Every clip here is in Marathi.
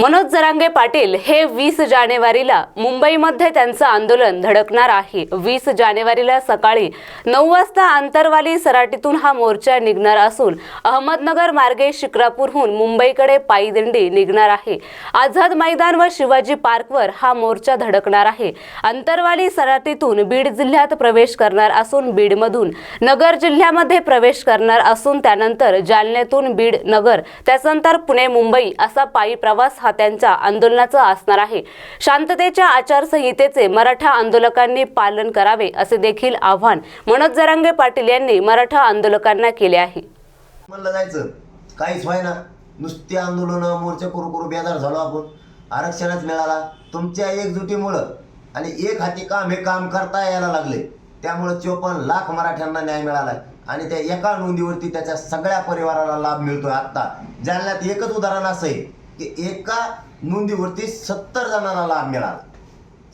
मनोज जरांगे पाटील हे वीस जानेवारीला मुंबईमध्ये त्यांचं आंदोलन धडकणार आहे. वीस जानेवारीला सकाळी नऊ वाजता आंतरवाली सराटीतून हा मोर्चा निघणार असून अहमदनगर मार्गे शिक्रापूरहून मुंबईकडे पायदिंडी निघणार आहे. आझाद मैदान व शिवाजी पार्कवर हा मोर्चा धडकणार आहे. आंतरवाली सराटीतून बीड जिल्ह्यात प्रवेश करणार असून बीडमधून नगर जिल्ह्यामध्ये प्रवेश करणार असून त्यानंतर जालन्यातून बीड नगर त्यानंतर पुणे मुंबई असा पायी प्रवास हा त्यांच्या आंदोलनाचा असणार आहे. शांततेच्या आचारसंहितेचे मराठा आंदोलकांनी पालन करावे असे देखील आव्हान मनोज जरांगे पाटील यांनी मराठा आंदोलकांना केले आहे. म्हणलं जायचं. काहीच व्हायना. नुसती आंदोलन मोर्चे करू करू बेजार झालो आपण. आरक्षणच मिळाला. तुमच्या एकजुटीमुळं आणि एक हाती काम हे काम करता यायला लागले. त्यामुळं चोपन्न लाख मराठ्यांना न्याय मिळाला. आणि त्या एका नोंदीवरती त्याच्या सगळ्या परिवाराला लाभ मिळतोय आत्ता. जालन्यात एकच उदाहरण असं आहे की एका नोंदीवरती सत्तर जणांना लाभ मिळाला.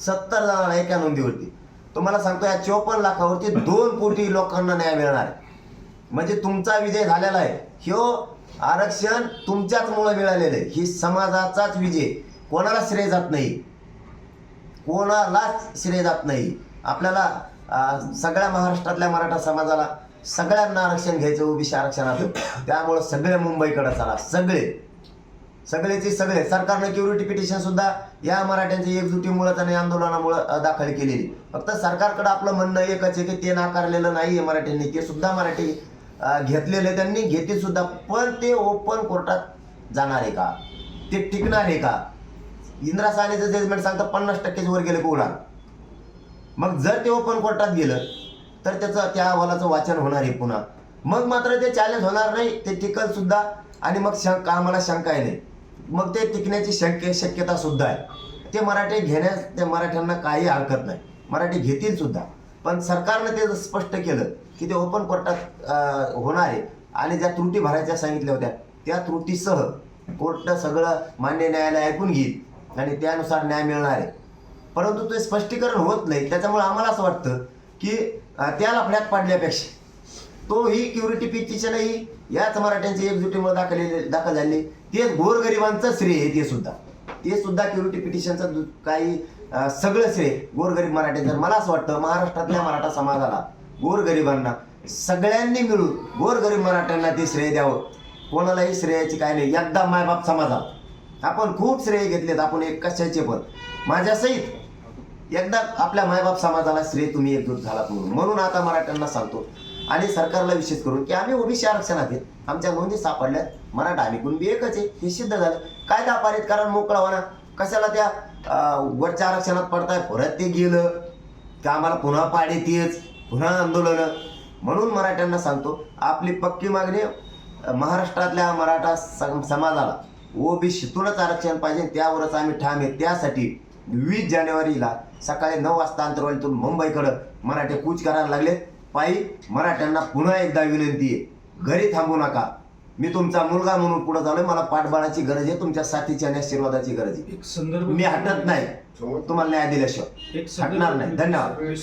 सत्तर जणांना एका नोंदीवरती. तुम्हाला सांगतो या चोपन्न लाखावरती दोन कोटी लोकांना न्याय मिळणार आहे. म्हणजे तुमचा विजय झालेला आहे. ह्यो आरक्षण तुमच्याच मुळे मिळालेलं आहे. ही समाजाचाच विजय. कोणाला श्रेय जात नाही? कोणालाच श्रेय जात नाही. आपल्याला सगळ्या महाराष्ट्रातल्या मराठा समाजाला सगळ्यांना आरक्षण घ्यायचं ओबीसी आरक्षणाचं. त्यामुळं सगळे मुंबईकडे चला. सगळे. सगळेचे सगळे सरकारनं क्युरिटी पिटिशन सुद्धा या मराठ्यांच्या एकजुटीमुळे आणि आंदोलनामुळे दाखल केलेली. फक्त सरकारकडे आपलं म्हणणं एकच आहे की ते नाकारलेलं नाही आहे मराठ्यांनी ते सुद्धा मराठी घेतलेले त्यांनी घेतील सुद्धा पण ते ओपन कोर्टात जाणार आहे का? ते टिकणार आहे का? इंदिरा सानेचं जजमेंट सांगतं पन्नास टक्केच वर गेलं कोणा मग जर ते ओपन कोर्टात गेलं तर त्याचं त्या अहवालाचं वाचन होणार आहे पुन्हा. मग मात्र ते चॅलेंज होणार नाही ते टिकल सुद्धा आणि मग शंका आम्हाला शंका आहे नाही. मग ते टिकण्याची शक्य शक्यता सुद्धा आहे. ते मराठी घेण्यास त्या मराठ्यांना काही हरकत नाही. मराठी घेतील सुद्धा. पण सरकारनं ते स्पष्ट केलं की ते ओपन कोर्टात होणार आहे आणि ज्या त्रुटी भरायच्या सांगितल्या होत्या त्या त्रुटीसह कोर्ट सगळं मान्य न्यायालय ऐकून घेईल आणि त्यानुसार न्याय मिळणार आहे. परंतु ते स्पष्टीकरण होत नाही. त्याच्यामुळे आम्हाला असं वाटतं की त्या लफड्यात पडल्यापेक्षा तो ही क्युरिटी पिटिशनही याच मराठ्यांची एकजुटीमुळे दाखल दाखल झाली. ते गोरगरिबांचं श्रेय आहे ते सुद्धा. ते सुद्धा क्युरिटी पिटिशनचं काही सगळं श्रेय गोरगरीब मराठ्यांचं. मला असं वाटतं महाराष्ट्रातल्या मराठा समाजाला गोरगरिबांना सगळ्यांनी मिळून गोरगरीब मराठ्यांना ते श्रेय द्यावं. कोणालाही श्रेयाची काय नाही. एकदा मायबाप समाजाला. आपण खूप श्रेय घेतलेत आपण एक कशाचे पण. माझ्यासहित एकदा आपल्या मायबाप समाजाला श्रेय तुम्ही एकजूट झालात म्हणून. म्हणून आता मराठ्यांना सांगतो आणि सरकारला विशेष करून की आम्ही ओबीसी आरक्षणात आहेत. आमच्या नोंदी सापडल्यात. मराठा आम्ही कुणबी एकच आहे. हे सिद्ध झालं. कायदा पारित कारण मोकळा होणार कशाला त्या वरच्या आरक्षणात पडताय? परत ते गेलं. की आम्हाला पुन्हा पाडी तेच पुन्हा आंदोलन. म्हणून मराठ्यांना सांगतो आपली पक्की मागणी महाराष्ट्रातल्या मराठा समाजाला. ओबीसीतूनच आरक्षण पाहिजे त्यावरच आम्ही ठाम आहे. त्यासाठी वीस जानेवारीला सकाळी नऊ वाजता अंतरवालीतून मुंबईकडं मराठे कूच करायला लागले. पायी मराठ्यांना पुन्हा एकदा विनंती आहे घरी थांबू नका. मी तुमचा मुलगा म्हणून पुढे झालोय मला पाठबळाची गरज आहे तुमच्या साथीची आणि आशीर्वादाची गरज आहे. संदर्भ मी हटत नाही. तुम्हाला न्याय दिल्याशिवाय. हटणार नाही. धन्यवाद.